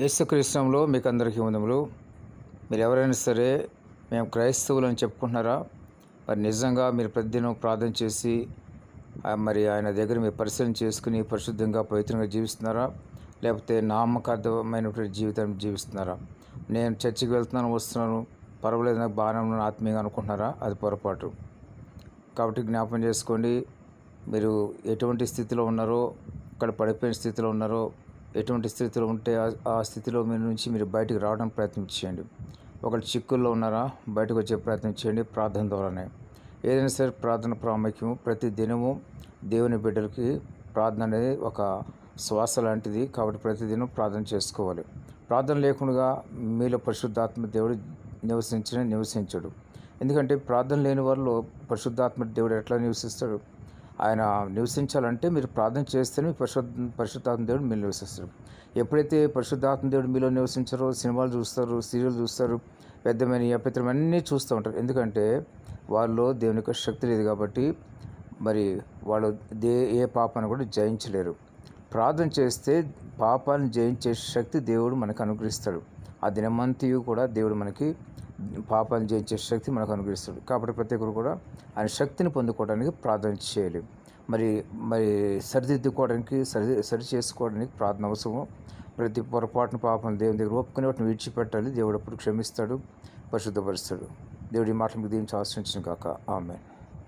యేసుక్రీస్తులో మీకు అందరికీ వందములు. మీరు ఎవరైనా సరే మేము క్రైస్తవులు అని చెప్పుకుంటున్నారా? మరి నిజంగా మీరు ప్రతిదినం ప్రార్థన చేసి మరి ఆయన దగ్గర మీరు పరిశీలన చేసుకుని పరిశుద్ధంగా పవిత్రంగా జీవిస్తున్నారా? లేకపోతే నామకార్థమైనటువంటి జీవితం జీవిస్తున్నారా? నేను చర్చికి వెళ్తున్నాను వస్తున్నాను పర్వాలేదు నాకు బాగానే ఉన్నాను ఆత్మీయంగా అనుకుంటున్నారా? అది పొరపాటు. కాబట్టి జ్ఞాపకం చేసుకోండి మీరు ఎటువంటి స్థితిలో ఉన్నారో అక్కడ పడిపోయిన స్థితిలో ఉన్నారో ఎటువంటి స్థితిలో ఉంటే ఆ- స్థితిలో మీరు నుంచి మీరు బయటికి రావడానికి ప్రయత్నం చేయండి. ఒకళ్ళు చిక్కుల్లో ఉన్నారా బయటకు వచ్చే ప్రయత్నం చేయండి ప్రార్థన ద్వారానే. ఏదైనా సరే ప్రార్థన ప్రాముఖ్యము. ప్రతి దినము దేవుని బిడ్డలకి ప్రార్థన అనేది ఒక శ్వాస లాంటిది కాబట్టి ప్రతిదినం ప్రార్థన చేసుకోవాలి. ప్రార్థన లేకుండా మీలో పరిశుద్ధాత్మ దేవుడు నివసించిన నివసించడు. ఎందుకంటే ప్రార్థన లేని వారిలో పరిశుద్ధాత్మ దేవుడు ఎట్లా నివసిస్తాడు? ఆయన నివసించాలంటే మీరు ప్రార్థన చేస్తేనే మీ పరిశుద్ధ పరిశుద్ధాత్మ దేవుడు మీరు నివసిస్తారు. ఎప్పుడైతే పరిశుద్ధాత్మ దేవుడు మీలో నివసించారో సినిమాలు చూస్తారు సీరియల్ చూస్తారు పెద్దమైన అపిత్రం అన్నీ చూస్తూ ఉంటారు. ఎందుకంటే వాళ్ళలో దేవుని యొక్క శక్తి లేదు కాబట్టి మరి వాళ్ళు దే ఏ పాపాన్ని కూడా జయించలేరు. ప్రార్థన చేస్తే పాపాలను జయించే శక్తి దేవుడు మనకు అనుగ్రహిస్తాడు. ఆ దినమంతయు కూడా దేవుడు మనకి పాపాలు జయించే శక్తి మనకు అనుగ్రహిస్తాడు కాబట్టి ప్రతి ఒక్కరు కూడా ఆయన శక్తిని పొందుకోవడానికి ప్రార్థన చేయాలి. మరి మరి సరిదిద్దుకోవడానికి సరి సరి చేసుకోవడానికి ప్రార్థన అవసరం ప్రతి పొరపాటున పాపం దేవుని దగ్గర ఒప్పుకుని వాటిని విడిచిపెట్టాలి. దేవుడు అప్పుడు క్షమిస్తాడు పరిశుద్ధపరుస్తాడు. దేవుడి మాటలు మీకు దీనికి ఆశ్రయించిన కాక ఆమె